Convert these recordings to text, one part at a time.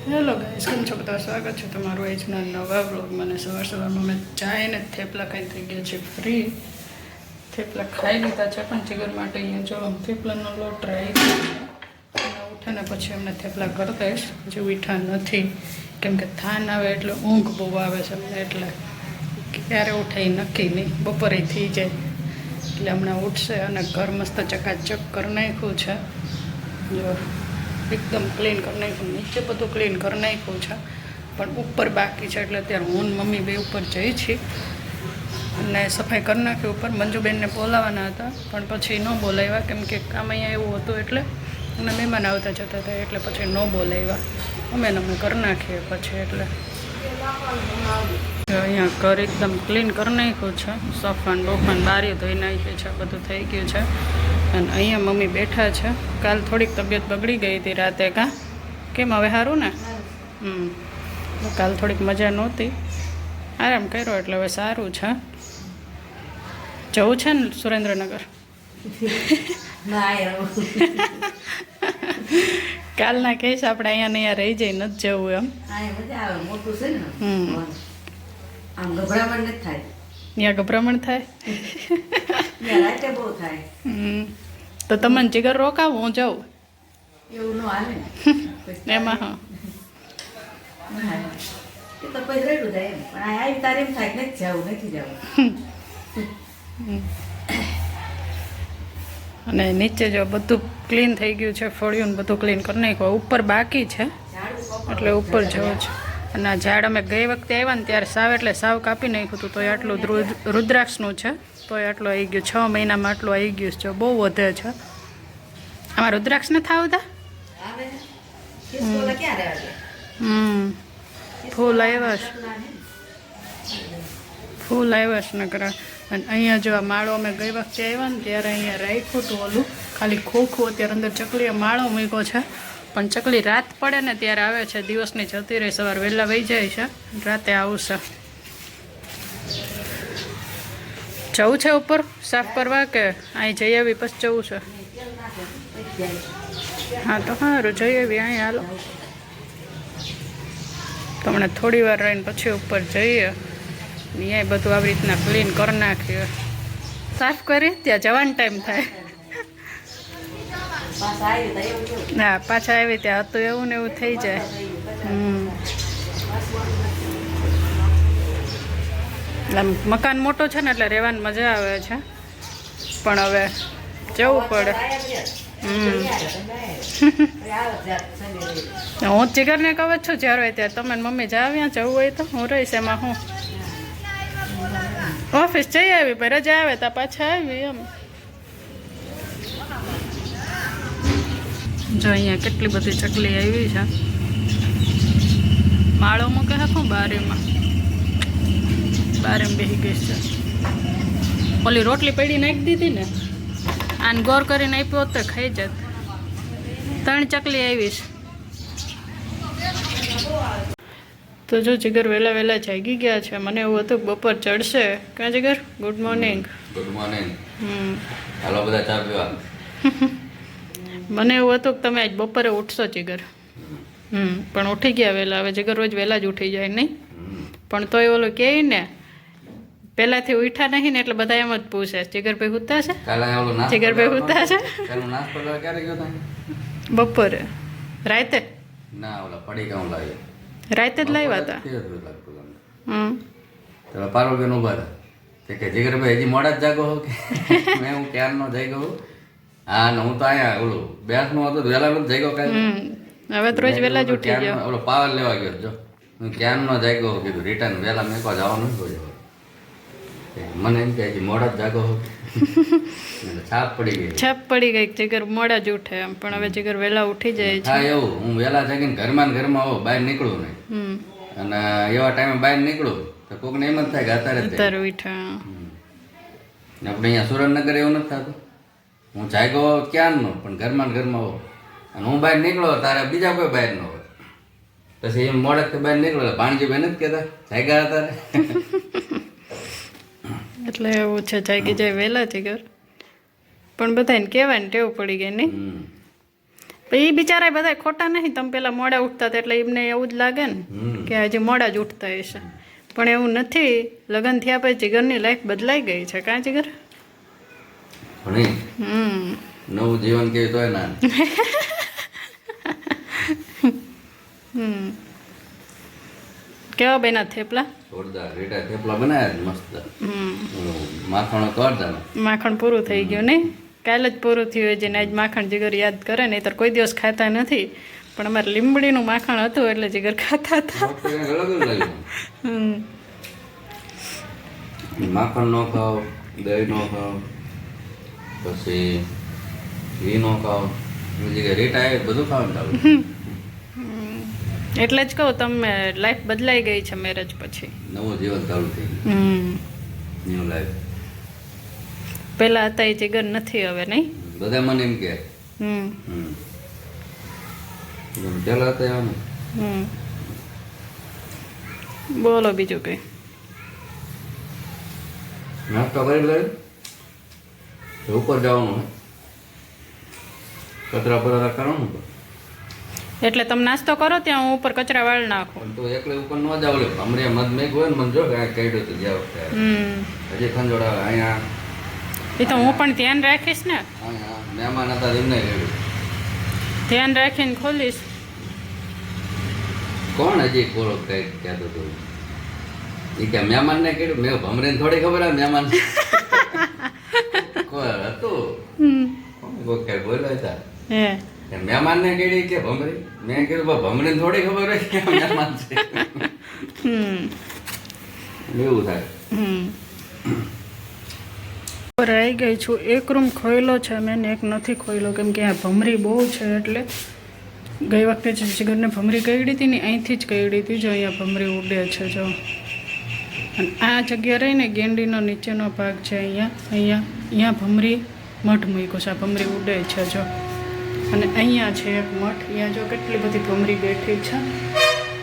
Hello guys કેમ છો? બધા સ્વાગત છે તમારું આજના નવા બ્લોગ મને સવાર સવારમાં મેં ચાઈને થેપલા ખાઈ થઈ ગયા છે ફ્રી થેપલા ખાઈ લીધા છે, પણ જીગર માટે અહીંયા જો થેપલાનો લોટ ટ્રાય ઉઠે ઉઠાને પછી અમને થેપલા કરતા હજી ઉઠા નથી. કેમ કે થાન આવે એટલે ઊંઘ બહુ આવે છે અમને, એટલે ક્યારે ઉઠાય નક્કી નહીં. બપોરે થઈ જાય. એટલે હમણાં ઉઠશે અને ઘર મસ્ત ચકાચક કરી નાખ્યું છે. જો એકદમ ક્લીન કરી નાખ્યું. નીચે બધું ક્લીન કરી નાખ્યું છે. પણ ઉપર બાકી છે એટલે અત્યારે હું મમ્મી બે ઉપર જઈ છીએ. અને સફાઈ કરી નાખી ઉપર. મંજુબેનને બોલાવવાના હતા, પણ પછી ન બોલાવ્યા. કેમ કે કામ અહીંયા એવું હતું એટલે અને મહેમાન આવતા જતા હતા એટલે પછી ન બોલાવ્યા. અમે અમે કરી નાખીએ પછી એટલે. અહીંયા ઘર એકદમ ક્લીન કરી નાખ્યું છે. સફાન બફાન બારી ધોઈ નાખી છે, બધું થઈ ગયું છે. અને અહીંયા મમ્મી બેઠા છે. કાલ થોડીક તબિયત બગડી ગઈ હતી રાતે કાં? કેમ હવે સારું ને? હમ. કાલ થોડીક મજા નહોતી. આરામ કર્યો એટલે હવે સારું છે. જવું છે ને સુરેન્દ્રનગર? કાલના કહીશ આપણે અહીંયા ને અહીંયા રહી જઈ નથી જવું એમ. હમ. આમ ગભરામણ નથી થાય. ત્યાં ગભરામણ થાય? તો તમને જીગર રોકાવો હું જાઉં. એવું ન હાલે ને. એમાં હા. ન હાલે. એ તો પછી રેડું થાય એમ. પણ આવી તારે એમ થાય નથી જવું નથી જવું. અને નીચે જો બધું ક્લીન થઈ ગયું છે ફળિયું બધું ક્લીન કરી નાખ્યું. ઉપર બાકી છે એટલે ઉપર જવું છે. અને આ ઝાડ અમે ગઈ વખતે આવ્યા ને ત્યારે સાવ એટલે સાવ કાપી નાખ્યું હતું તો આટલું રુદ્રાક્ષનું છે. તોય આટલું આવી ગયું. છ મહિનામાં આટલું આવી ગયું છે. બહુ વધે છે. આમાં રુદ્રાક્ષ નથી આવતા? હમ. ફૂલ આવ્યા છે. ફૂલ આવ્યા છે નકરા. અને અહીંયા જો આ માળો અમે ગઈ વખતે આવ્યા ને ત્યારે અહીંયા રાખ્યું હતું ઓલું. ખાલી ખોખું અત્યારે અંદર ચકલીએ માળો મૂક્યો છે. પણ ચકલી રાત પડે ને ત્યારે આવે છે. દિવસની જતી રહી. સવાર વહેલા વહી જાય છે. રાતે આવશે. જવું છે ઉપર? સાફ કરવા કે અહીં જઈ આવી પછી જવું છે. હા તો સારું જઈ આવી અહીં હાલો. તમને થોડી વાર રહીને પછી ઉપર જઈએ. અહીંયા બધું આવી રીતના ક્લીન કરી નાખીએ. સાફ કરી ત્યાં જવાનો ટાઈમ થાય. ના પાછા આવી ત્યાં હતું એવું ને એવું થઈ જાય. હમ. એટલે મકાન મોટો છે ને એટલે રહેવાની મજા આવે છે. પણ હવે જવું પડે. હું જીગરને કહું છું જ્યારે હોય ત્યારે તમે મમ્મી જાવ્યા જવું હોય તો હું રહીશ એમાં હું. ઓફિસ જઈ આવી ભાઈ રજા આવે તો પાછા આવી એમ. જો અહીંયા કેટલી બધી ચકલી આવી છે. માળો મૂકે હાખું બારીમાં? બારીમાં બેસી ગઈ છે. ઓલી રોટલી પડી નાખી દીધી ને આને ગોર કરીને આપ્યો તો ખાઈ જત. ત્રણ ચકલી આવીશ તો જો જીગર વહેલા વહેલા જાગી ગયા છે મને એવું હતું બપોર ચડશે. ક્યાં Jigar? Good morning good morning હાલો બધા ચા પીવા. મને એવું હતું કે તમે આજ બપોરે ઉઠશો જીગર. હમ પણ ઉઠી ગયા વહેલા. હવે જીગર રોજ વહેલા જ ઉઠી જાય નહીં. પણ તોય ઓલું કહે ને પહેલાંથી ઉઠ્યા નહીં ને એટલે બધા એમ જ પૂછે જીગરભાઈ ઉઠતા છે? જીગરભાઈ લેવા છે. લેવા ગયો બપોરે. રાતે? ના ઓલા પડી કામ લાવ્યો. રાતે જ લાવ્યા હતા? હમ. તો પાર્વતીબેન ઊભા હતા. કે જીગરભાઈ હજી મોડા જ જાગો હો કે? મેં હું ક્યારનો જાગ્યો ગયો હા ને હું તો અહીંયા ઓલું બેસનું હતું વહેલા નથી જાગ્યો કાંઈ હવે તો રોજ વહેલા જ ઉઠી ગયો. ઓલો પાવર લેવા ગયો જો. હું ક્યારનો જાગ્યો કીધું રિટર્ન વહેલા મેં કહો જવાનું હોય મને એમ કે છે મોડા જાગો છાપ પડી ગઈ. છાપ પડી ગઈ જીગર મોડા જ ઉઠે એમ પણ હવે જીગર વહેલા ઉઠી જાય છે. હા એવું. હું વહેલા જાગીને ઘરમાં ને ઘરમાં હોઉં બહાર નીકળું નહીં. અને એવા ટાઈમે બહાર નીકળું તો કોકને એમ જ થાય કે અત્યારે અત્યારે ઉઠ્યા આપણે અહીંયા સુરેન્દ્રનગર એવું નથી થતું. હું જાગ્યો ક્યારનો પણ ઘરમાં ને ઘરમાં હોઉં અને હું બહાર નીકળો તારે બીજા કોઈ બહાર ન હોય. પછી એમ મોડેકથી બહાર નીકળો ભાણજી બેન જ કહેતા જાગ્યા હતા. એટલે એવું છે જાગી જાય વહેલાથી ઘર. પણ બધાને કહેવાય ને ટેવ પડી ગઈ નહીં એ બિચારા બધા ખોટા નહીં તમે પેલા મોડા ઉઠતા હતા એટલે એમને એવું જ લાગે ને કે હજી મોડા જ ઉઠતા હશે. પણ એવું નથી લગ્ન થયા પછી જીગરની લાઈફ બદલાઈ ગઈ છે કાં જીગર હમ. નવું જીવન કેવું તો ના. હમ. કેવા બેના થેપલા? જોરદાર રીટા થેપલા બનાવ્યા મસ્ત. માખણ કરતા માખણ પૂરું થઈ ગયું નહીં કાલે જ પૂરું થયું જેને આજ માખણ જીગર યાદ કરે નહીં તો કોઈ દિવસ ખાતા નથી. પણ અમારે લીંબડીનું માખણ હતું એટલે જીગર ખાતા હતા. માખણ નો ખાવ દહીં નો ખાવ પછી ઘી નો ખાવ બીજી રેટા એ બધું ખાવાનું ચાલુ. એટલે જ કહું તમે લાઈફ બદલાઈ ગઈ છે મેરેજ પછી. નવો જીવન ચાલુ થઈ હમ. ન્યુ લાઈફ પેલા હતા એ જીગર નથી હવે નહીં? બધા મને એમ કે. હમ. પેલા હતા એમ. હમ. બોલો બીજું કઈ. નાસ્તો કરી લે ઉપર જવાનું કચરા પર તો એટલે તમે નાસ્તો કરો ત્યાં હું ઉપર કચરા વાળ નાખું. તો એકલે ઉપર ન જાવ લે હમરે મત મેઘ હોય ને મને જો કાંઈ કાઢ્યું તો જાવ હમ. હજી ખંજોડા અહીંયા એ તો હું પણ ધ્યાન રાખીશ ને. મહેમાન હતા એમને ધ્યાન રાખીને ખોલીશ. કોણ હજી કોળો કઈ કહેતો હતો? એ કે મહેમાનને કીધું મેં ભમરીને થોડી ખબર આ મહેમાન. કોણ હતું? હમ. કોઈ કઈ બોલ્યા હતા? મહેમાનને કેડી કે ભમરી? મેં કીધું "બા, ભમરીને થોડી ખબર હોય કે મહેમાન છે. હમ. એવું થાય. આવી ગઈ છું. એક રૂમ ખોયેલો છે મેં એક નથી ખોયેલો. કેમ કે આ ભમરી બહુ છે એટલે ગઈ વખતે જે જીગરને ભમરી કઈડી હતી ને અહીંથી જ કઈડી હતી. જો અહીંયા ભમરી ઉડે છે જો. અને આ જગ્યા રહીને ગેંડીનો નીચેનો ભાગ છે અહીંયા. અહીંયા અહીંયા ભમરી મઠ મૂક્યો છે. આ ભમરી ઉડે છે જો. અને અહીંયા છે એક મઠ. અહીંયા જો કેટલી બધી ભમરી બેઠી છે.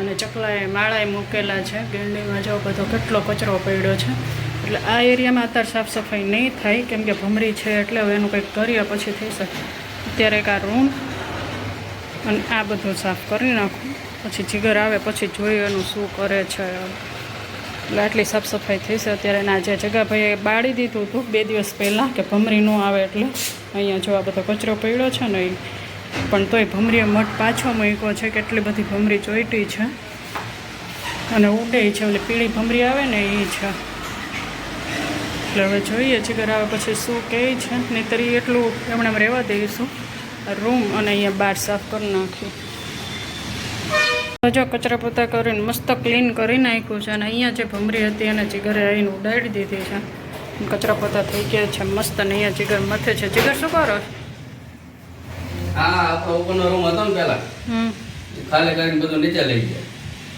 અને ચકલાએ માળાએ મૂકેલા છે. ગેંડીમાં જો બધો કેટલો કચરો પડ્યો છે. એટલે આ એરિયામાં અત્યારે સાફ સફાઈ નહીં થાય, કેમ કે ભમરી છે એટલે હવે એનું કંઈક કરીએ પછી થઈ શકે. અત્યારે એક આ રૂમ અને આ બધું સાફ કરી નાખું. પછી જીગર આવે પછી જોઈએ એનું શું કરે છે. એટલે આટલી સાફ સફાઈ થઈ છે. અત્યારે એના જે જગાભાઈએ બાળી દીધું હતું બે દિવસ પહેલાં કે ભમરી ન આવે એટલે અહીંયા જો આ બધો કચરો પડ્યો છે ને એ પણ તોય ભમરીએ મઠ પાછો મૂક્યો છે. કેટલી બધી ભમરી ચોઈટી છે. અને ઉડે છે. એટલે પીળી ભમરી આવે ને એ છે. એટલે હવે જોઈએ છીએ જીગર આવે પછી શું કહે છે. નહીંતર એટલું એમણે રહેવા દઈશું. રૂમ અને અહીંયા બહાર સાફ કરી નાખી જો કચરા પોતા કરીને મસ્ત ક્લીન કરી નાખ્યું છે અને અહીંયા જે ભમરી હતી એને જીગરે આવીને ઉડાડી દીધી છે. કચરા પોતા થઈ ગયા છે મસ્ત અને અહીંયા જીગર મથે છે. જીગર શું કરો ઉપરનો રૂમ હતો ને પેલા. ખાલી કરીને બધું નીચે લઈ ગયા.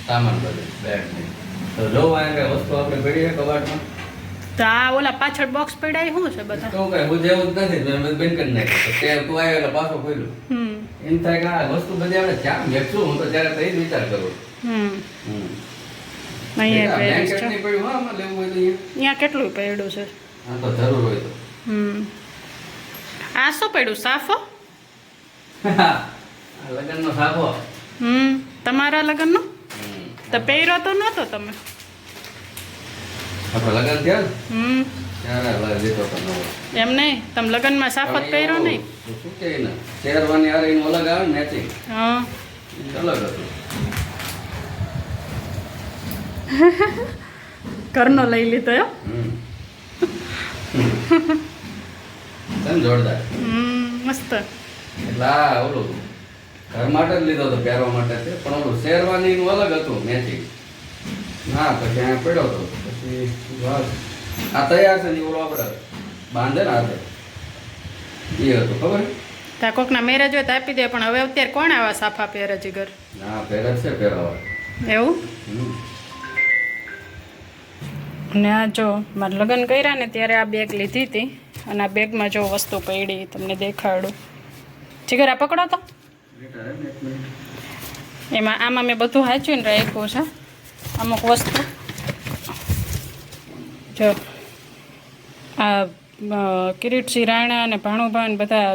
સામાન બધું બેડ તો જોવા અહીંયા વસ્તુ આપણે પડી છે કબાટમાં. તો આ ઓલા પાછળ બોક્સ પડ્યા શું છે બધા? તો કઈ જ નથી મેં બધું કરી નાખ્યું તે તું આવ્યો એટલે પાછો ખોલ્યું એમ થાય કે આ વસ્તુ બધી આપણે ક્યાં વેચશું હું તો ત્યારે જ વિચાર કરું. અહીંયા કેટલું પડ્યું છે? હા તો જરૂર હોય તો. આ શું પડ્યું સાફો? લગ્નનો સાફો. હમ. તમારા લગ્નનો. તો પહેર્યો તો નહોતો તમે? લગ્ન થયા હમ. એમ નહીં? તમે લગ્નમાં સાફો જ કર્યો નહીં? તો શું ને શેરવાની એનું અલગ આવે મેચિંગ હા. અલગ હતું. ઘરનો લઈ લીધો એમ. જોરદાર? હમ મસ્ત. એટલે આ ઓલું ઘર માટે જ લીધો હતો પહેરવા માટે તે પણ ઓલું શેરવાની અલગ હતું મેચિંગ ના પછી અહીંયા પડ્યો હતો. બસ આ તૈયાર છે ને ઓલો આપણે બાંધે ને હાથે. એ હતો ખબર? ત્યાં કોકના મેરેજ હોય તો આપી દે પણ હવે અત્યારે કોણ આવા સાફા પહેરે જીગર ના પહેરે છે પહેરાવા. એવું? ને અને આ જો મારે લગ્ન કર્યા ને ત્યારે આ બેગ લીધી હતી અને આ બેગમાં જો વસ્તુ પડી તમને દેખાડું. જીગર આ પકડો તો. એમાં આમાં મેં બધું હાચવીને રાખ્યું છે. અમુક વસ્તુ. જો, આ કિરીટસિંહ રાણા અને ભાણુભા ને બધા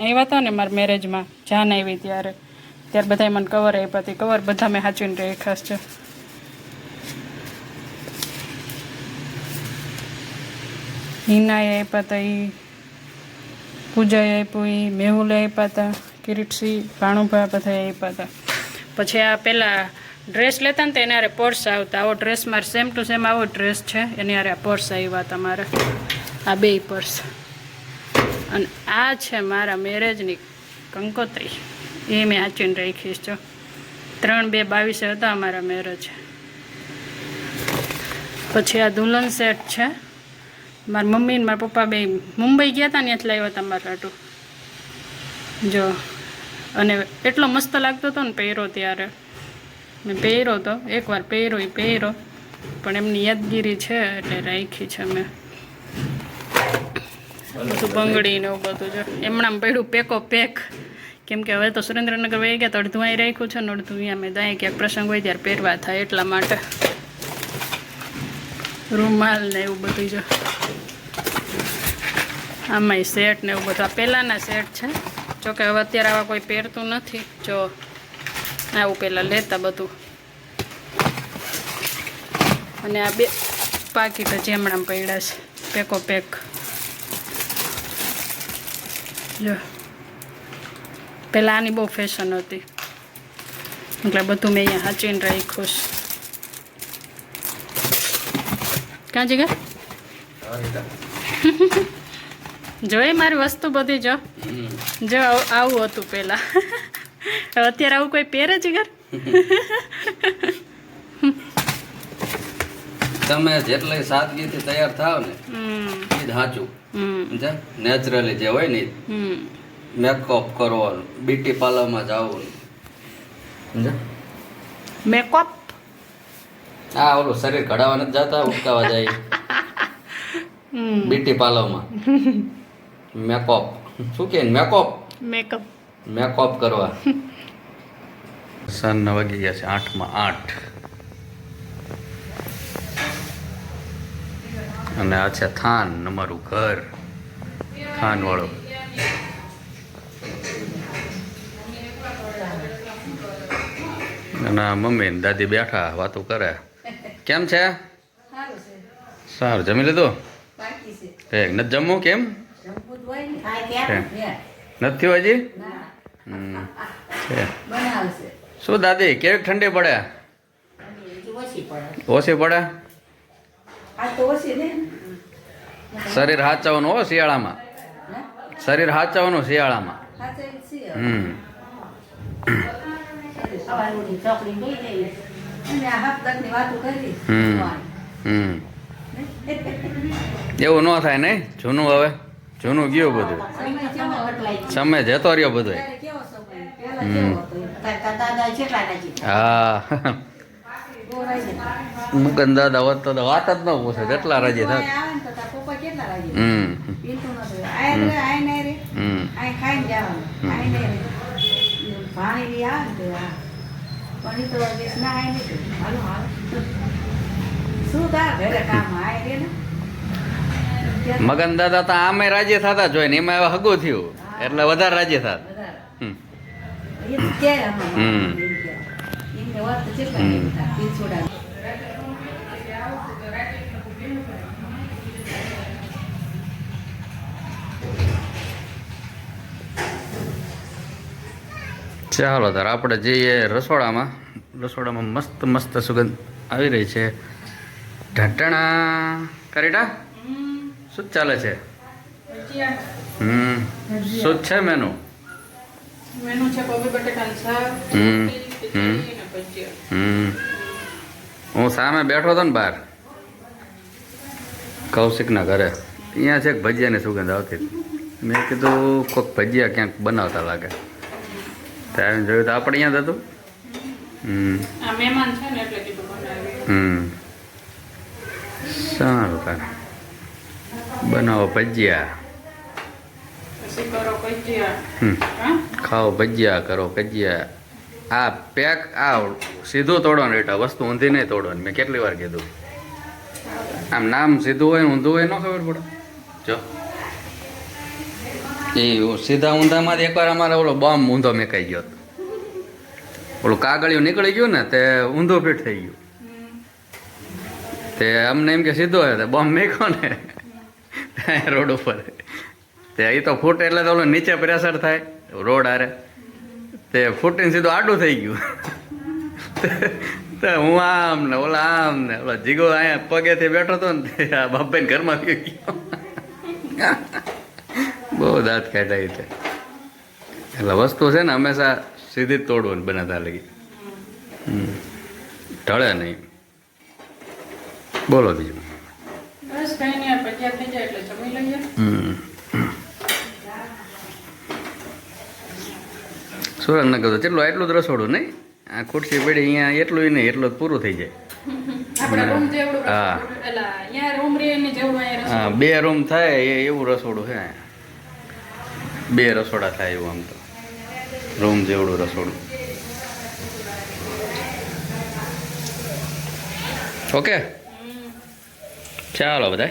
આવ્યા હતા ને મારા મેરેજમાં, જાન આવી ત્યારે. ત્યારે બધા મને કવર આપ્યા હતી. કવર બધા મેં સાચવીને ખાસ છે. હિનાએ આપ્યા હતા એ પૂજાએ આપ્યું એ મેહુલે આપ્યા હતા, કિરીટસિંહ, ભાણુભા બધા આપ્યા હતા. પછી આ પેલા ડ્રેસ લેતા ને તો એને પર્સ આવતા. આવો ડ્રેસ મારે સેમ ટુ સેમ આવો ડ્રેસ છે. એની હારે પર્સ આવ્યા તમારે આ બે પર્સ અને આ છે મારા મેરેજની કંકોત્રી. એ મેં આચીને રાખીશ, જો. ત્રણ બે બાવીસે હતા અમારા મેરેજ પછી આ દુલ્હન સેટ છે. મારા મમ્મી ને મારા પપ્પા બે મુંબઈ ગયા હતા ને એટલે આવ્યા હતા મારા લાટુ જો. અને એટલો મસ્ત લાગતો હતો ને પહેરો ત્યારે. મેં પહેર્યો હતો એકવાર પહેર્યો એ પહેર્યો. પણ એમની યાદગીરી છે એટલે રાખી છે મેં. બધું બંગડી ને એવું બધું જો એમણામ પડ્યું પેકો પેક કેમ કે હવે તો સુરેન્દ્રનગર વહી ગયા તો અડધું અહીં રાખ્યું છે ને અડધું અહીંયા. મેં દાય ક્યાંક પ્રસંગ હોય ત્યારે પહેરવા થાય એટલા માટે. રૂમાલ ને એવું બધું જો આમાંય સેટ ને એવું બધું. આ પહેલાંના સેટ છે. જોકે હવે અત્યારે આવા કોઈ પહેરતું નથી. જો આવું પહેલાં લેતા બધું. અને આ બે પાકીટ જ હમણાં પડ્યા છે. પેકો પેક. જો. પહેલાં આની બહુ ફેશન હતી. એટલે બધું મેં અહીંયા હાચીને રાખ્યું છે. ક્યાં જગ્યા? જોઈ મારી વસ્તુ બધી જો. જો આવું- હતું પહેલાં અત્યારે આવું કોઈ પહેરે ઘર? તમે જેટલી સાદગીથી તૈયાર થાવ ને એ જ સાચું નેચરલી જે હોય ને મેકઅપ કરવાનું બ્યુટી પાર્લરમાં જવું મેકઅપ હા ઓલું શરીર ઘડાવા નથી જતા ઉટકાવા જાય. બ્યુટી પાર્લરમાં મેકઅપ શું કે? મેકઅપ મેકઅપ મેકઅપ કરવા. સન વાગી ગયા છે આઠમાં આઠ. અને આ છે થાન અમારું ઘર. થાન વાળો અને મમ્મી ને દાદી બેઠા વાતો કરે. કેમ છે? સારું જમી લીધું? બાકી એ નથી જમવું કેમ. નથી હજી. છે. શું દાદી કેવી ઠંડી પડે? ઓછી પડે. શરીર હાચવાનું હો શિયાળામાં. શરીર હાચવાનું શિયાળામાં હમ. હમ. એવું ન થાય નહીં જૂનું હવે. જૂનું ગયું બધું. સમય જતો રહ્યો. બધો હા મુકન દાદા હોત વાત જ ન પૂછે જેટલા રાજી થાત કેટલા હમ મગન દાદા તો આમે રાજી થતા જોઈ ને એમાં હગું થયું એટલે વધારે રાજી થાત હમ ચાલો તાર. આપણે જઈએ રસોડામાં રસોડામાં મસ્ત મસ્ત સુગંધ આવી રહી છે. ઢટણા કરીટા? શું ચાલે છે? હમ. શું છે મેનુ મેનુ છે કોબી બટેકાનું શાક હમ. હમ. હમ. હું સામે બેઠો હતો ને બહાર કૌશિકના ઘરે. અહીંયા છે ભજીયાની સુગંધ આવતી મેં કીધું કોઈક ભજીયા ક્યાંક બનાવતા લાગે. ત્યારે જોયું તો આપણે અહીંયા જ હતું. હમ. હમ. સારું તારે. બનાવો ભજીયા પછી કરો ભજીયા હમ હા ખાઓ ભજીયા કરો ભજીયા આ પેક આ સીધું તોડવાનું રેટા વસ્તુ ઊંધી નહીં તોડવાની. મેં કેટલી વાર કીધું. આમ નામ સીધું હોય ઊંધું હોય ન ખબર પડે. જો. એ સીધા ઊંધામાંથી એકવાર અમારે ઓલો બોમ્બ ઊંધો મેકાઈ ગયો હતો. ઓલું કાગળિયું નીકળી ગયું ને તે ઊંધો ફીટ થઈ ગયું. તે અમને એમ કે સીધો હે બોમ્બ મેકો ને. રોડ ઉપર. તે એ તો ફૂટ એટલે તો નીચે પ્રેશર થાય રોડ આરે તે ફૂટીને સીધું આડું થઈ ગયું. તો હું આમ ને ઓલા આમ ને ઓલા જીગો અહીંયા પગેથી બેઠો હતો ને આ બાપાને ઘરમાં ગયો બહુ દાંત કાઢાય છે એટલે વસ્તુ છે ને હંમેશા સીધી જ તોડવાની બનાતા લગી. ટળે નહીં. બોલો બીજું. બસ કઈ નહીં આપણે થઈ જાય એટલે જમી લઈએ. હમ. સુરેન્દ્રનગર તો કેટલું એટલું જ રસોડું નહીં? આ ખુરશી પડી અહીંયા એટલું નહીં એટલું જ પૂરું થઈ જાય. હા. બે રૂમ થાય એ એવું રસોડું છે. બે રસોડા થાય એવું આમ તો. રૂમ જેવડું રસોડું. ઓકે. ચાલો જમવા